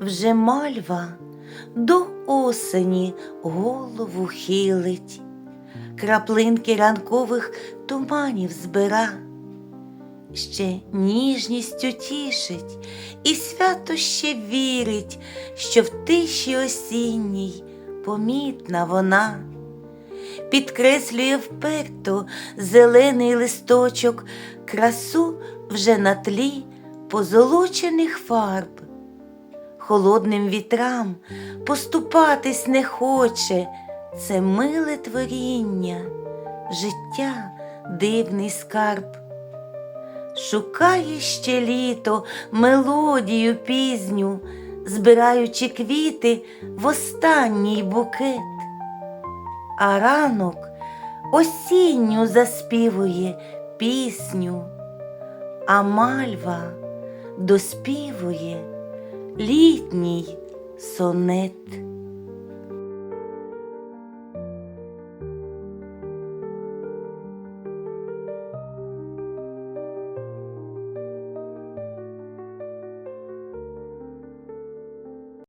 Вже мальва до осені голову хилить, краплинки ранкових туманів збира, ще ніжністю тішить і свято ще вірить, що в тиші осінній помітна вона. Підкреслює вперто зелений листочок красу вже на тлі позолочених фарб холодним вітрам поступатись не хоче, це миле творіння, життя дивний скарб. Шукає ще літо мелодію пізню, збираючи квіти в останній букет, а ранок осінню заспівує пісню, а мальва доспівує літній сонет.